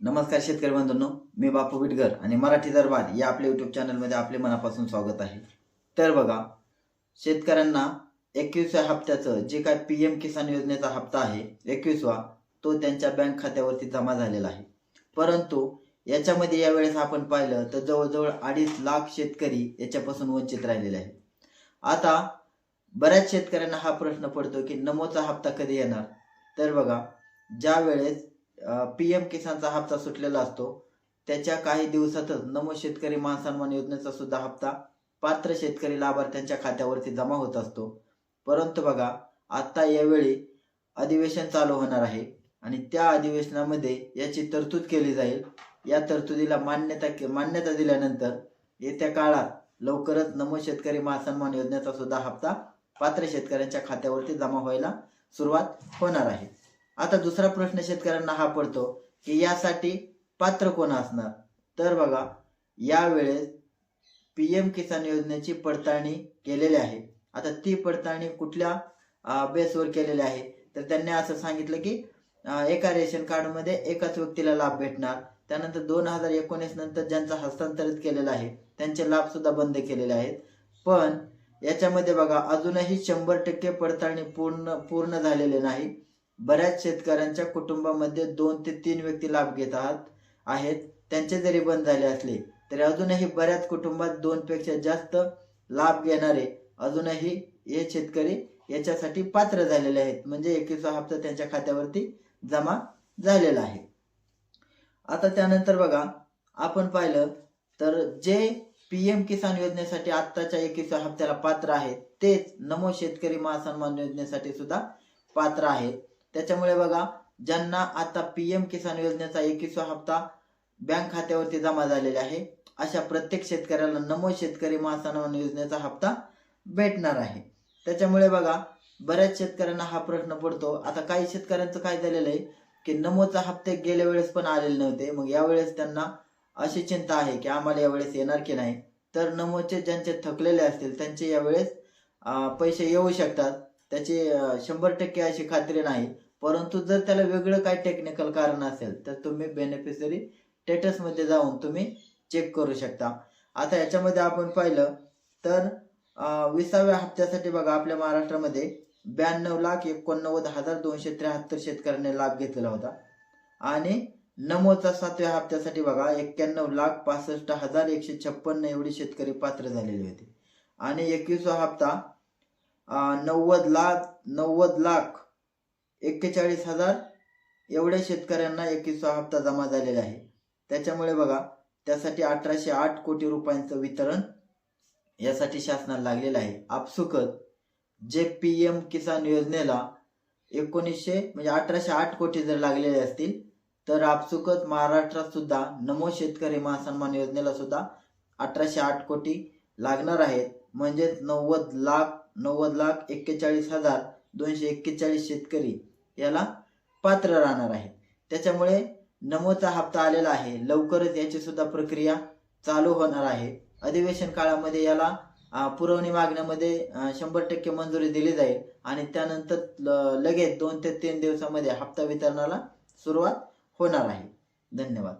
नमस्कार शेतकरी बंधूंनो मी बापू बिटगर आणि मराठी दरबार या आपल्या यूट्यूब चॅनलमध्ये आपले मनापासून स्वागत आहे. तर बघा शेतकऱ्यांना एकवीसव्या हप्त्याचं जे काय पी एम किसान योजनेचा हप्ता आहे एकवीसवा तो त्यांच्या बँक खात्यावरती जमा झालेला आहे. परंतु याच्यामध्ये यावेळेस आपण पाहिलं तर जवळजवळ अडीच लाख शेतकरी याच्यापासून वंचित राहिलेले आहेत. आता बऱ्याच शेतकऱ्यांना हा प्रश्न पडतो की नमोचा हप्ता कधी येणार? तर बघा ज्या वेळेस पी एम किसानचा हप्ता सुटलेला असतो. त्याच्या काही दिवसातच नमो शेतकरी महासन्मान योजनेचा सुद्धा हप्ता पात्र शेतकरी लाभार्थ्यांच्या खात्यावरती जमा होत असतो. परंतु बघा आता यावेळी अधिवेशन चालू होणार आहे आणि त्या अधिवेशनामध्ये याची तरतूद केली जाईल. या तरतुदीला मान्यता मान्यता दिल्यानंतर येत्या काळात लवकरच नमो शेतकरी महासन्मान योजनेचा सुद्धा हप्ता पात्र शेतकऱ्यांच्या खात्यावरती जमा व्हायला सुरुवात होणार आहे. आता दुसरा प्रश्न शेतकऱ्यांना हा पडतो की यासाठी पात्र कोण असणार? तर बघा यावेळेस पी एम किसान योजनेची पडताळणी केलेली आहे. आता ती पडताळणी कुठल्या बेसवर केलेली आहे? तर त्यांनी असं सांगितलं की एका रेशन कार्डमध्ये एकाच व्यक्तीला लाभ भेटणार. त्यानंतर दोन हजार एकोणीस नंतर ज्यांचा हस्तांतरित केलेला आहे त्यांचे लाभ सुद्धा बंद केलेले आहेत. पण याच्यामध्ये बघा अजूनही शंभर टक्के पडताळणी पूर्ण पूर्ण झालेले नाही. बऱ्याच शेतकऱ्यांच्या कुटुंबामध्ये दोन ते तीन व्यक्ती लाभ घेत आहात आहेत. त्यांचे जरी बंद झाले असले तरी अजूनही बऱ्याच कुटुंबात दोनपेक्षा जास्त लाभ घेणारे अजूनही हे शेतकरी याच्यासाठी पात्र झालेले आहेत. म्हणजे एकवीसवा हप्ता त्यांच्या खात्यावरती जमा झालेला आहे. आता त्यानंतर बघा आपण पाहिलं तर जे पी एम किसान योजनेसाठी आत्ताच्या एकवीसव्या हप्त्याला पात्र आहेत तेच नमो शेतकरी महासन्मान योजनेसाठी सुद्धा पात्र आहेत त्याच्यामुळे बघा ज्यांना आता पी एम किसान योजनेचा एकवीसवा हप्ता बँक खात्यावरती जमा झालेला आहे अशा प्रत्येक शेतकऱ्याला नमो शेतकरी महासन्मान योजनेचा हप्ता भेटणार आहे. त्याच्यामुळे बघा बऱ्याच शेतकऱ्यांना हा प्रश्न पडतो. आता काही शेतकऱ्यांचं काय झालेलं आहे की नमोचा हप्ते गेल्या वेळेस पण आलेले नव्हते. मग यावेळेस त्यांना अशी चिंता आहे की आम्हाला यावेळेस येणार की नाही? तर नमोचे ज्यांचे थकलेले असतील त्यांचे यावेळेस पैसे येऊ शकतात. त्याची शंभर टक्के अशी खात्री नाही. परंतु जर त्याला वेगळं काय टेक्निकल कारण असेल तर तुम्ही बेनिफिशरी स्टेटसमध्ये जाऊन तुम्ही चेक करू शकता. आता याच्यामध्ये आपण पाहिलं तर विसाव्या हप्त्यासाठी बघा आपल्या महाराष्ट्रामध्ये ब्याण्णव लाख एकोणनव्वद हजार दोनशे त्र्याहत्तर शेतकऱ्यांनी लाभ घेतलेला होता. आणि नमोचा सातव्या हप्त्यासाठी बघा एक्क्याण्णव लाख पासष्ट हजार एकशे छप्पन्न एवढी शेतकरी पात्र झालेले होते. आणि एकवीसवा हप्ता नव्वद लाख नव्वद लाख एक्केचाळीस हजार एवढ्या शेतकऱ्यांना एकवीसवा हप्ता जमा झालेला आहे. त्याच्यामुळे बघा त्यासाठी अठराशे आठ कोटी रुपयांचं वितरण यासाठी शासनाला लागलेलं आहे. आपसुकत जे पी एम किसान योजनेला एकोणीसशे म्हणजे अठराशे आठ कोटी जर लागलेले असतील तर आपसुकत महाराष्ट्रात सुद्धा नमो शेतकरी महासन्मान योजनेला सुद्धा अठराशे आठ कोटी लागणार आहेत. म्हणजेच नव्वद लाख नव्वद लाख एक्केचाळीस हजार दोनशे एक्केचाळीस शेतकरी याला पात्र राहणार आहेत त्याच्यामुळे नमोचा हप्ता आलेला आहे. लवकरच याची सुद्धा प्रक्रिया चालू होणार आहे. अधिवेशन काळामध्ये याला पुरवणी मागण्यामध्ये शंभर टक्के मंजुरी दिली जाईल आणि त्यानंतर ल- लगेच दोन ते तीन दिवसामध्ये हप्ता वितरणाला सुरुवात होणार आहे. धन्यवाद.